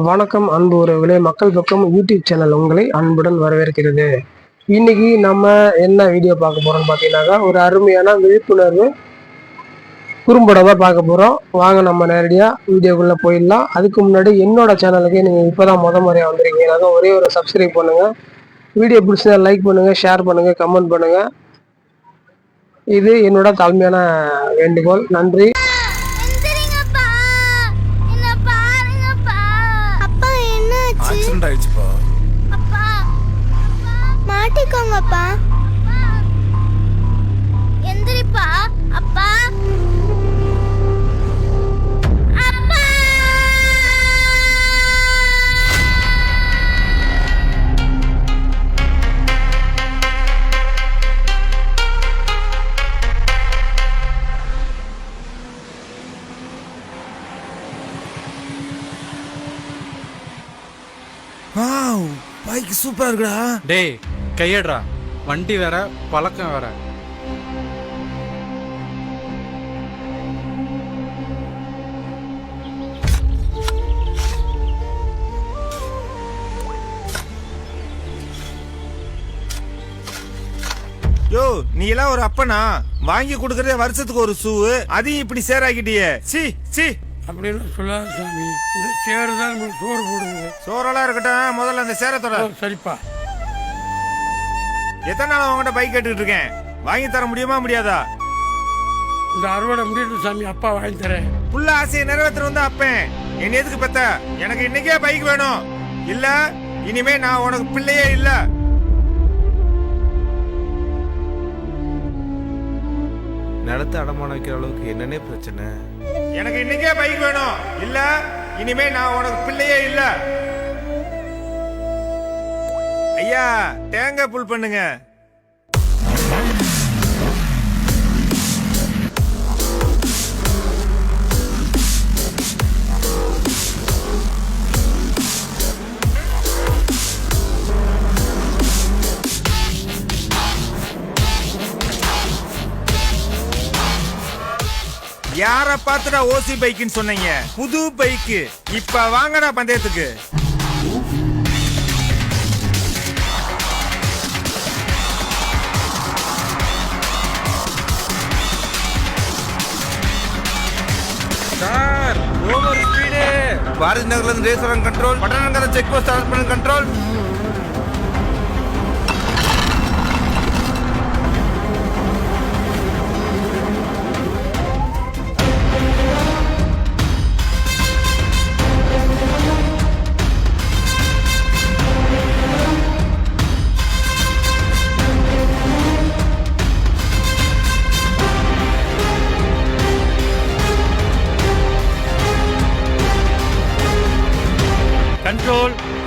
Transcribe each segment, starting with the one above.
வணக்கம் அன்பு உறவுகளே. மக்கள் பக்கம் யூடியூப் சேனல் உங்களை அன்புடன் வரவேற்கிறது. இன்னைக்கு நம்ம என்ன வீடியோ பார்க்க போறோம்னு பார்த்தீங்கன்னாக்கா ஒரு அருமையான விழிப்புணர்வு குறும்படம் தான் பார்க்க போறோம். வாங்க நம்ம நேரடியாக வீடியோக்குள்ள போயிடலாம். அதுக்கு முன்னாடி என்னோட சேனலுக்கு நீங்கள் இப்போதான் முத முறையாக வந்திருக்கீங்கன்னாக்கா ஒரே ஒரு சப்ஸ்கிரைப் பண்ணுங்க. வீடியோ பிடிச்சா லைக் பண்ணுங்க ஷேர் பண்ணுங்க கமெண்ட் பண்ணுங்க. இது என்னோட தாழ்மையான வேண்டுகோள். நன்றி. ஆக்சிடென்ட் ஆயிடுச்சுப்பா மாட்டிக்கோங்கப்பா. பைக் சூப்பரா இருக்குடா. டேய் கையடுறா. வண்டி வேற பழக்கம் வேற. யோ நீ எல்லாம் ஒரு அப்பனா? வாங்கி கொடுக்கறதே வருஷத்துக்கு ஒரு ஷூ அதையும் இப்படி சேராக்கிட்டியே. C C. அப்படின்னு சொல்லாத சாமி. இந்த சேரு தான் நம்மளுக்கு சோறு போடுங்க சோறெல்லாம் இருக்கட்டும். முதல்ல அந்த சேரத்தோட சரிப்பா. எத்தனை நாள் உங்ககிட்ட பைக் கேட்டுக்கிட்டு இருக்கேன்? வாங்கி தர முடியுமா முடியாதா? இந்த அறுவடை முடியட்டும் சாமி. அப்பா வாங்கி தரேன். புள்ள ஆசையை நிறைவேற்ற வந்து அப்பேன். என்ன எதுக்கு பெத்த? எனக்கு இன்னைக்கே பைக் வேணும். இல்ல இனிமே நான் உனக்கு பிள்ளையே இல்ல. எடுத்து அடமானம் வைக்கிற அளவுக்கு என்னன்னே பிரச்சனை. எனக்கு இன்னைக்கே பைக் வேணும். இல்ல இனிமே நான் உனக்கு பிள்ளையே இல்ல. ஐயா தேங்காய் புல் பண்ணுங்க. யார பார்த்துடா ஓசி பைக்குன்னு சொன்னீங்க? புது பைக்கு இப்ப வாங்கடா பந்தயத்துக்கு. சார் ஓவர் ஸ்பீடு பாரதி நகர்ல இருந்து ரேஸ்வரன் control பட்டணங்கர check post control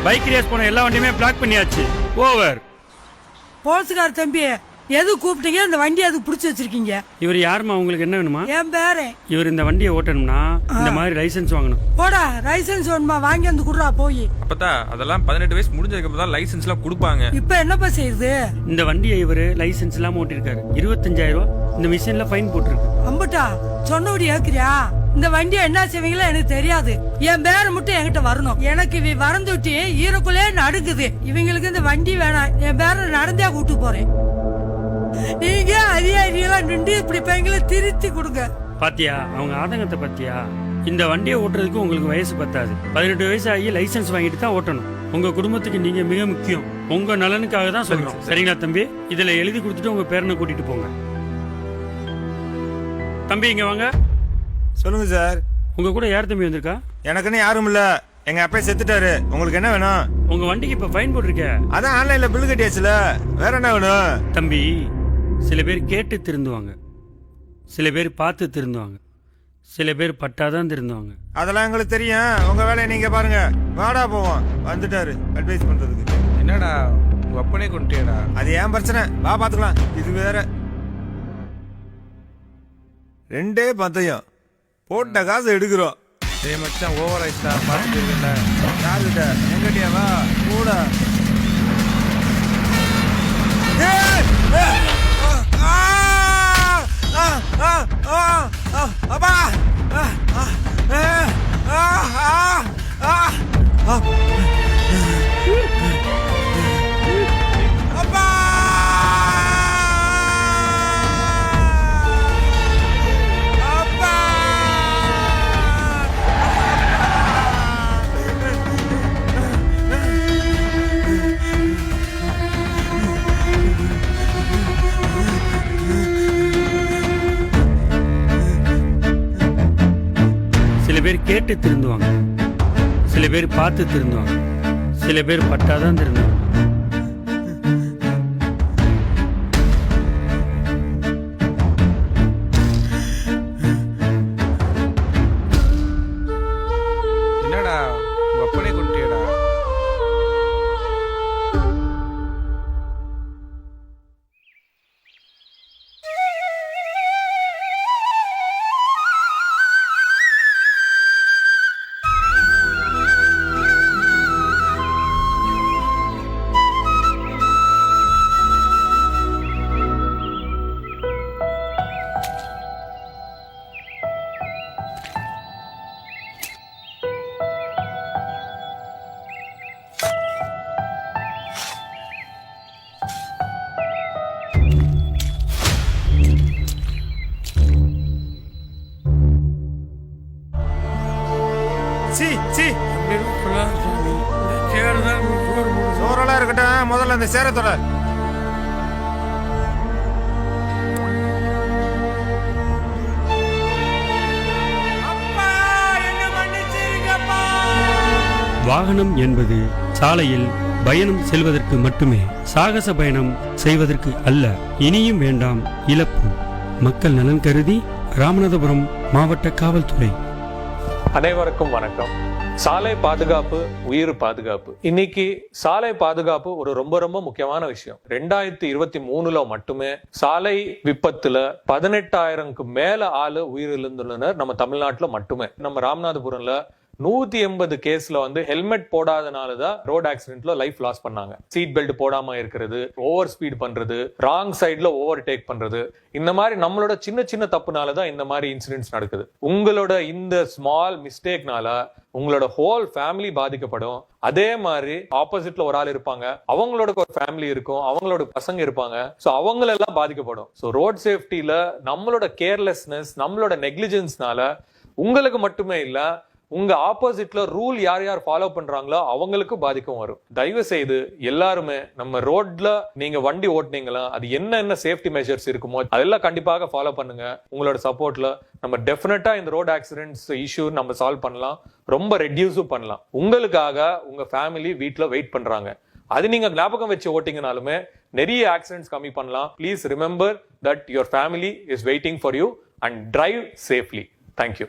bike race போன எல்லா வண்டியுமே பிளாக் பண்ணியாச்சு. ஓவர் போலீஸ்கார தம்பி எது கூப்பிட்டீங்க? இந்த வண்டி அதுக்கு பிடிச்சி வச்சிருக்கீங்க? இவர் யாருமா உங்களுக்கு என்ன வேணுமா? என் பேரே. இவர் இந்த வண்டியை ஓட்டணும்னா இந்த மாதிரி லைசென்ஸ் வாங்கணும். போடா லைசன்ஸ் வேணுமா? வாங்கி வந்து குடுறா போய். அப்பதா அதெல்லாம் பதினெட்டு வயசு முடிஞ்சதுக்கு அப்புறம் தான் லைசன்ஸ் எல்லாம் கொடுப்பாங்க. இப்ப என்னப்பா செய்யுது? இந்த வண்டியை இவர் லைசென்ஸ் இல்லாம ஓட்டிருக்காரு இருபத்தஞ்சாயிரம் ரூபாய் இந்த மிஷின்ல ஃபைன் போட்டிருக்கு. அம்பட்டா சொன்னபடி ஏக்குறியா இந்த வண்டியை என்ன செய்வீங்களோ எனக்கு தெரியாது. என் பேரை மட்டும் என்கிட்ட வரணும். எனக்கு இவ வரந்து விட்டு ஈரக்குள்ளே நடுக்குது இவங்களுக்கு இந்த வண்டி வேணாம். என் பேரை நடந்தே கூட்டு போறேன். நீங்க அதிகாரிகளா நின்று இப்படி பையங்களை திருத்தி கொடுங்க. பாத்தியா அவங்க ஆதங்கத்தை பத்தியா? இந்த வண்டியை ஓட்டுறதுக்கு உங்களுக்கு வயசு பத்தாது. பதினெட்டு வயசு ஆகி லைசென்ஸ் வாங்கிட்டு தான் ஓட்டணும். உங்க குடும்பத்துக்கு நீங்க மிக முக்கியம். உங்க நலனுக்காக தான் சொல்றோம். சரிங்களா தம்பி? இதுல எழுதி கொடுத்துட்டு உங்க பேரனை கூட்டிட்டு போங்க. தம்பி இங்க வாங்க. சொல்லுங்க சார். உங்க கூட யார் தம்பி வந்திருக்கா? எனக்குன்னு யாரும் இல்ல. எங்க அப்பா செத்துட்டாரு. உங்களுக்கு என்ன வேணும்? உங்க வண்டிக்கு இப்ப ஃபைன் போட்டிருக்க. அதான் ஆன்லைன்ல பில் கட்டியாச்சுல. வேற என்ன வேணும்? தம்பி சில பேர் கேட்டு திருந்துவாங்க. சில பேர் பார்த்து திருந்துவாங்க. சில பேர் பட்டாதான் திருந்துவாங்க. அதெல்லாம் எங்களுக்கு தெரியும். உங்க வேலையை நீங்க பாருங்க. வாடா போவோம். வந்துட்டாரு. அட்வைஸ் பண்றதுக்கு. என்னடா உங்க அப்பனே கொண்டுட்டியடா? அது ஏன் பிரச்சனை? வா பாத்துக்கலாம். இது வேற. ரெண்டே பந்தயம். போட்ட காசு எடுக்கிறோம் டேய் மச்சான் ஓவர் ஆயிடுச்சா பார்த்துட்டு இருக்கேன்டா யாருகிட்ட எங்கடியா வா கூட ஏய்! ஏய்! ஆ! ஆ! ஆ! ஆ! ஆ! அப்பா! கேட்டு திருந்துவாங்க. சில பேர் பார்த்து திருந்துவாங்க. சில பேர் பட்டாதான் திருந்துவாங்க. இருக்கட்டும் சேர அந்த வாகனம் என்பது சாலையில் பயணம் செல்வதற்கு மட்டுமே சாகச பயணம் செய்வதற்கு அல்ல இனியும் வேண்டாம் இழப்பு. மக்கள் நலன் கருதி ராமநாதபுரம் மாவட்ட காவல்துறை. அனைவருக்கும் வணக்கம். சாலை பாதுகாப்பு உயிர் பாதுகாப்பு. இன்னைக்கு சாலை பாதுகாப்பு ஒரு ரொம்ப ரொம்ப முக்கியமான விஷயம். ரெண்டாயிரத்தி இருபத்தி மூணுல மட்டுமே சாலை விபத்துல பதினெட்டாயிரம்க்கு மேல ஆளு உயிரிழந்துள்ளனர் நம்ம தமிழ்நாட்டுல மட்டுமே. நம்ம ராமநாதபுரம்ல நூத்தி எண்பது கேஸ்ல வந்து ஹெல்மெட் போடாதனால தான் ரோட் ஆக்சிடென்ட்ல லைஃப் லாஸ் பண்ணாங்க. சீட் பெல்ட் போடாம இருக்கிறது ஓவர் ஸ்பீட் பண்றது ராங் சைட்ல ஓவர் டேக் பண்றது. இந்த மாதிரி நம்மளோட சின்ன சின்ன தப்புனால தான் இந்த மாதிரி இன்சிடென்ட்ஸ் நடக்குது. உங்களோட இந்த ஸ்மால் மிஸ்டேக்னால உங்களோட ஹோல் ஃபேமிலி பாதிக்கப்படும். அதே மாதிரி ஆப்போசிட்ல ஒரு ஆள் இருப்பாங்க. அவங்களோட ஒரு ஃபேமிலி இருக்கும். அவங்களோட பசங்க இருப்பாங்க. ஸோ அவங்களெல்லாம் பாதிக்கப்படும். ஸோ ரோட் சேஃப்டியில நம்மளோட கேர்லெஸ்னஸ் நம்மளோட நெக்லிஜென்ஸ்னால உங்களுக்கு மட்டுமே இல்லை உங்க ஆப்போசிட்ல ரூல் யார் யார் ஃபாலோ பண்றாங்களோ அவங்களுக்கு பாதிக்கும் வரும். தயவு செய்து எல்லாருமே நம்ம ரோட்ல நீங்க வண்டி ஓட்டினீங்களா அது என்ன என்ன சேஃப்டி மெஷர்ஸ் இருக்குமோ அதெல்லாம் கண்டிப்பாக ஃபாலோ பண்ணுங்க. உங்களோட சப்போர்ட்ல நம்ம டெஃபினட்டா இந்த ரோட் ஆக்சிடென்ட்ஸ் இஷ்யூ நம்ம சால்வ் பண்ணலாம். ரொம்ப ரெடியூஸும் பண்ணலாம். உங்களுக்காக உங்க ஃபேமிலி வீட்டில் வெயிட் பண்றாங்க. அது நீங்க ஞாபகம் வச்சு ஓட்டிங்கனாலுமே நிறைய ஆக்சிடென்ட்ஸ் கம்மி பண்ணலாம். Please remember that your family is waiting for you and drive safely thank you